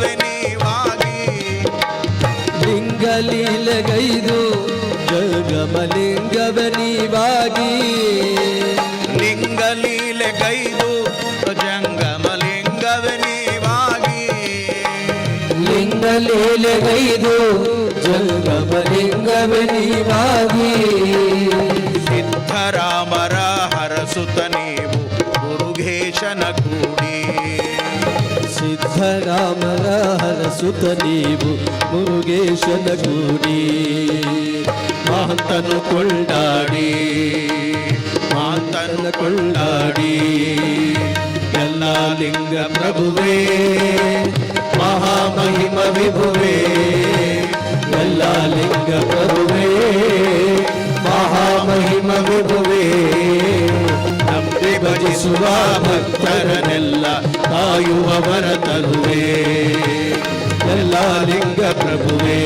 ಲಿಂಗವೇ ನೀವಾಗಿ ಲಿಂಗಲೀಲೆಗೈದು ಜಗಮಲಿಂಗವ ನೀವಾಗಿ ಲಿಂಗಲೀಲೆಗೈದು ಜಂಗಮ ಲಿಂಗವೇ ನೀವಾಗಿ ಲಿಂಗಲೀಲೆಗೈದು ಜಗಮಲಿಂಗವ ನೀವಾಗಿ ಸಿದ್ಧರಾಮರ ಹರಸುತ ನೀವು ಮುರುಘೇಶನ ಕೂಡಿ. ಸಿದ್ಧರಾಮರ ಹರಸುತ ನೀವು ಮುರುಗೇಶನ ಗುಡಿ. ಮಾಂತನು ಕೊಂಡಾಡಿ ಮಾತನು ಕೊಂಡಾಡಿ. ಎಲ್ಲ ಲಿಂಗ ಪ್ರಭುವೇ, ಮಹಾಮಹಿಮ ವಿಭುವೇ, ಎಲ್ಲ ಲಿಂಗ ಪ್ರಭುವೇ, ಮಹಾಮಹಿಮ ವಿಭುವೇ. ನಂಬಿ ಭಜಿಸುವ ಭಕ್ತರನೆಲ್ಲ ಕಾಯುವವರ ತರುವೆ. ಎಲ್ಲ ಲಿಂಗ ಪ್ರಭುವೇ.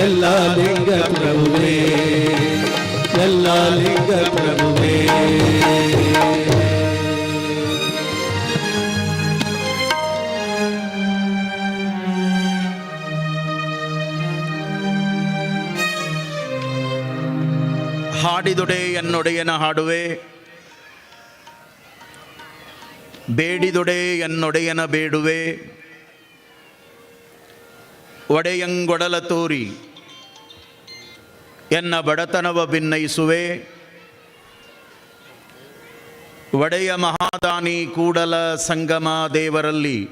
ಎಲ್ಲ ಲಿಂಗ ಪ್ರಭುವೇ. ಎಲ್ಲ ಲಿಂಗ ಪ್ರಭುವೇ. ಹಾಡಿದುಡೆ ಎನ್ನೊಡೆಯನ ಹಾಡುವೆ. ಬೇಡಿದೊಡೆ ಎನ್ನೊಡೆಯನ ಬೇಡುವೆ. ಒಡೆಯಂಗೊಡಲ ತೋರಿ. ಎನ್ನ ಬಡತನವ ಭಿನ್ನಯಿಸುವೆ ಒಡೆಯ ಮಹಾದಾನಿ ಕೂಡಲ ಸಂಗಮ ದೇವರಲ್ಲಿ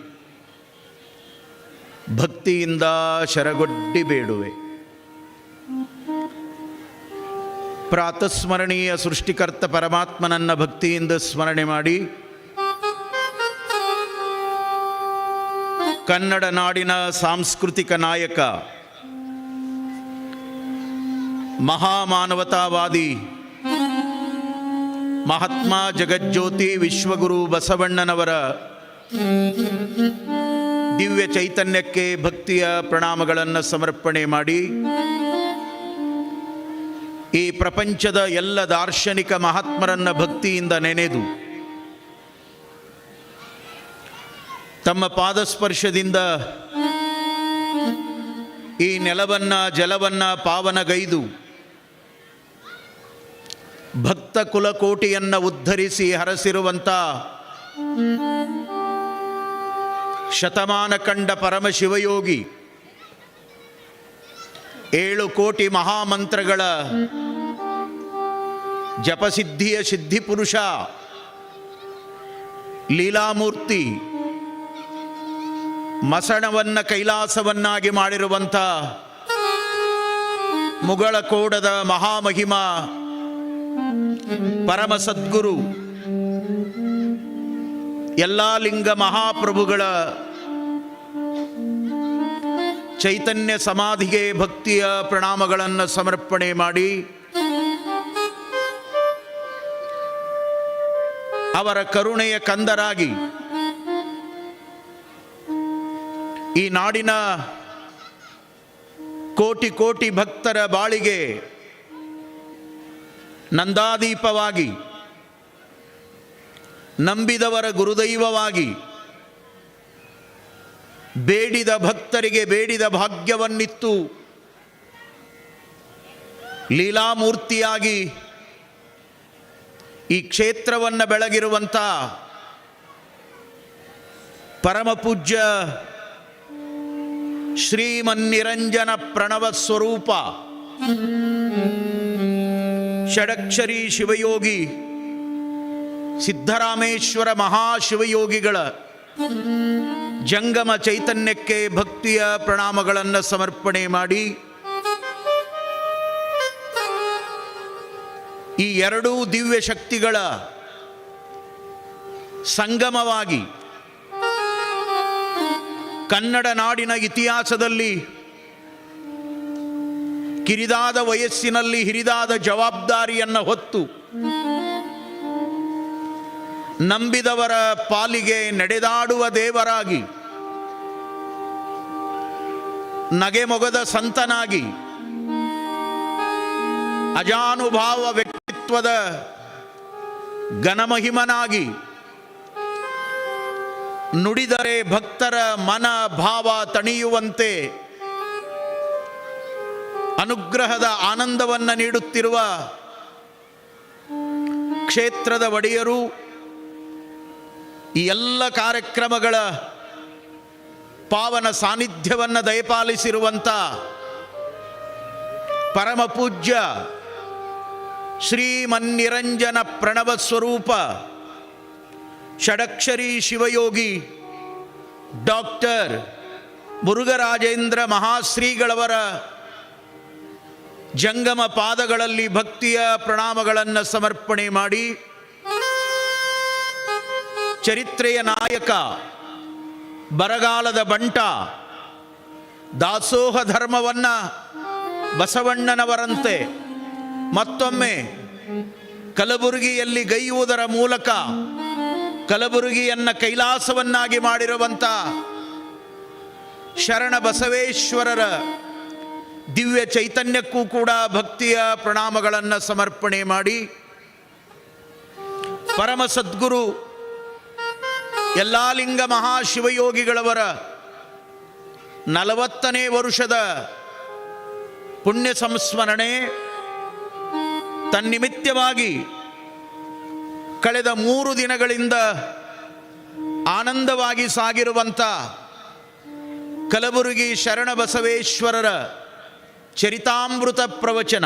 ಭಕ್ತಿಯಿಂದ ಶರಗೊಡ್ಡಿ ಬೇಡುವೆ. ಪ್ರಾತಸ್ಮರಣೀಯ ಸೃಷ್ಟಿಕರ್ತ ಪರಮಾತ್ಮನನ್ನ ಭಕ್ತಿಯಿಂದ ಸ್ಮರಣೆ ಮಾಡಿ ಕನ್ನಡ ನಾಡಿನ ಸಾಂಸ್ಕೃತಿಕ ನಾಯಕ, ಮಹಾಮಾನವತಾವಾದಿ ಮಹಾತ್ಮ ಜಗಜ್ಯೋತಿ ವಿಶ್ವಗುರು ಬಸವಣ್ಣನವರ ದಿವ್ಯ ಚೈತನ್ಯಕ್ಕೆ ಭಕ್ತಿಯ ಪ್ರಣಾಮಗಳನ್ನು ಸಮರ್ಪಣೆ ಮಾಡಿ, ಈ ಪ್ರಪಂಚದ ಎಲ್ಲ ದಾರ್ಶನಿಕ ಮಹಾತ್ಮರನ್ನ ಭಕ್ತಿಯಿಂದ ನೆನೆದು ತಮ್ಮ ಪಾದಸ್ಪರ್ಶದಿಂದ ಈ ನೆಲವನ್ನ, ಜಲವನ್ನ ಪಾವನಗೈದು, ಭಕ್ತ ಕುಲಕೋಟಿಯನ್ನು ಉದ್ಧರಿಸಿ ಹರಸಿರುವಂಥ ಶತಮಾನ ಕಂಡ ಪರಮಶಿವಯೋಗಿ, ಏಳು ಕೋಟಿ ಮಹಾಮಂತ್ರಗಳ ಜಪಸಿದ್ಧಿಯ ಸಿದ್ಧಿಪುರುಷ ಲೀಲಾಮೂರ್ತಿ ಮಸಣವನ್ನ ಕೈಲಾಸವನ್ನಾಗಿ ಮಾಡಿರುವಂಥ ಮುಗಳ ಕೋಡದ ಮಹಾಮಹಿಮ ಪರಮ ಸದ್ಗುರು, ಎಲ್ಲ ಲಿಂಗ ಮಹಾಪ್ರಭುಗಳ ಚೈತನ್ಯ ಸಮಾಧಿಗೆ ಭಕ್ತಿಯ ಪ್ರಣಾಮಗಳನ್ನು ಸಮರ್ಪಣೆ ಮಾಡಿ ಅವರ ಕರುಣೆಯ ಕಂದರಾಗಿ ಈ ನಾಡಿನ ಕೋಟಿ ಕೋಟಿ ಭಕ್ತರ ಬಾಳಿಗೆ ನಂದಾದೀಪವಾಗಿ, ನಂಬಿದವರ ಗುರುದೈವವಾಗಿ, ಬೇಡಿದ ಭಕ್ತರಿಗೆ ಬೇಡಿದ ಭಾಗ್ಯವನ್ನಿತ್ತು. ಲೀಲಾಮೂರ್ತಿಯಾಗಿ ಈ ಕ್ಷೇತ್ರವನ್ನು ಬೆಳಗಿರುವಂಥ ಪರಮ ಪೂಜ್ಯ ಶ್ರೀಮನ್ನಿರಂಜನ ಪ್ರಣವ ಸ್ವರೂಪ ಷಡಕ್ಷರಿ ಶಿವಯೋಗಿ, ಸಿದ್ಧರಾಮೇಶ್ವರ ಮಹಾಶಿವಯೋಗಿಗಳ ಜಂಗಮ ಚೈತನ್ಯಕ್ಕೆ ಭಕ್ತಿಯ ಪ್ರಣಾಮಗಳನ್ನು ಸಮರ್ಪಣೆ ಮಾಡಿ, ಈ ಎರಡೂ ದಿವ್ಯ ಶಕ್ತಿಗಳ ಸಂಗಮವಾಗಿ ಕನ್ನಡ ನಾಡಿನ ಇತಿಹಾಸದಲ್ಲಿ ಕಿರಿದಾದ ವಯಸ್ಸಿನಲ್ಲಿ ಹಿರಿದಾದ ಜವಾಬ್ದಾರಿಯನ್ನು ಹೊತ್ತು ನಂಬಿದವರ ಪಾಲಿಗೆ ನಡೆದಾಡುವ ದೇವರಾಗಿ, ನಗೆಮೊಗದ ಸಂತನಾಗಿ, ಅಜಾನುಭಾವ ವ್ಯಕ್ತಿತ್ವದ ಘನಮಹಿಮನಾಗಿ ನುಡಿದರೆ ಭಕ್ತರ ಮನ ಭಾವ ತಣಿಯುವಂತೆ ಅನುಗ್ರಹದ ಆನಂದವನ್ನು ನೀಡುತ್ತಿರುವ ಕ್ಷೇತ್ರದ ಒಡೆಯರು ಈ ಎಲ್ಲ ಕಾರ್ಯಕ್ರಮಗಳ ಪಾವನ ಸಾನ್ನಿಧ್ಯವನ್ನು ದಯಪಾಲಿಸಿರುವಂಥ ಪರಮ ಪೂಜ್ಯ ಶ್ರೀಮನ್ನಿರಂಜನ ಪ್ರಣವ ಸ್ವರೂಪ ಷಡಕ್ಷರಿ ಶಿವಯೋಗಿ, ಡಾಕ್ಟರ್ ಮುರುಘರಾಜೇಂದ್ರ ಮಹಾಶ್ರೀಗಳವರ ಜಂಗಮ ಪಾದಗಳಲ್ಲಿ ಭಕ್ತಿಯ ಪ್ರಣಾಮಗಳನ್ನು ಸಮರ್ಪಣೆ ಮಾಡಿ, ಚರಿತ್ರೆಯ ನಾಯಕ ಬರಗಾಲದ ಬಂಟ ದಾಸೋಹ ಧರ್ಮವನ್ನು ಬಸವಣ್ಣನವರಂತೆ ಮತ್ತೊಮ್ಮೆ ಕಲಬುರಗಿಯಲ್ಲಿ ಗೈಯುವುದರ ಮೂಲಕ ಕಲಬುರಗಿಯನ್ನ ಕೈಲಾಸವನ್ನಾಗಿ ಮಾಡಿರುವಂಥ ಶರಣ ಬಸವೇಶ್ವರರ ದಿವ್ಯ ಚೈತನ್ಯಕ್ಕೂ ಕೂಡ ಭಕ್ತಿಯ ಪ್ರಣಾಮಗಳನ್ನು ಸಮರ್ಪಣೆ ಮಾಡಿ ಪರಮ ಸದ್ಗುರು ಎಲ್ಲಾಲಿಂಗ ಮಹಾಶಿವಯೋಗಿಗಳವರ ನಲವತ್ತನೇ ವರುಷದ ಪುಣ್ಯ ಸಂಸ್ಮರಣೆ ತನ್ನಿಮಿತ್ತವಾಗಿ ಕಳೆದ ಮೂರು ದಿನಗಳಿಂದ ಆನಂದವಾಗಿ ಸಾಗಿರುವಂಥ ಕಲಬುರಗಿ ಶರಣ ಬಸವೇಶ್ವರರ ಚರಿತಾಮೃತ ಪ್ರವಚನ.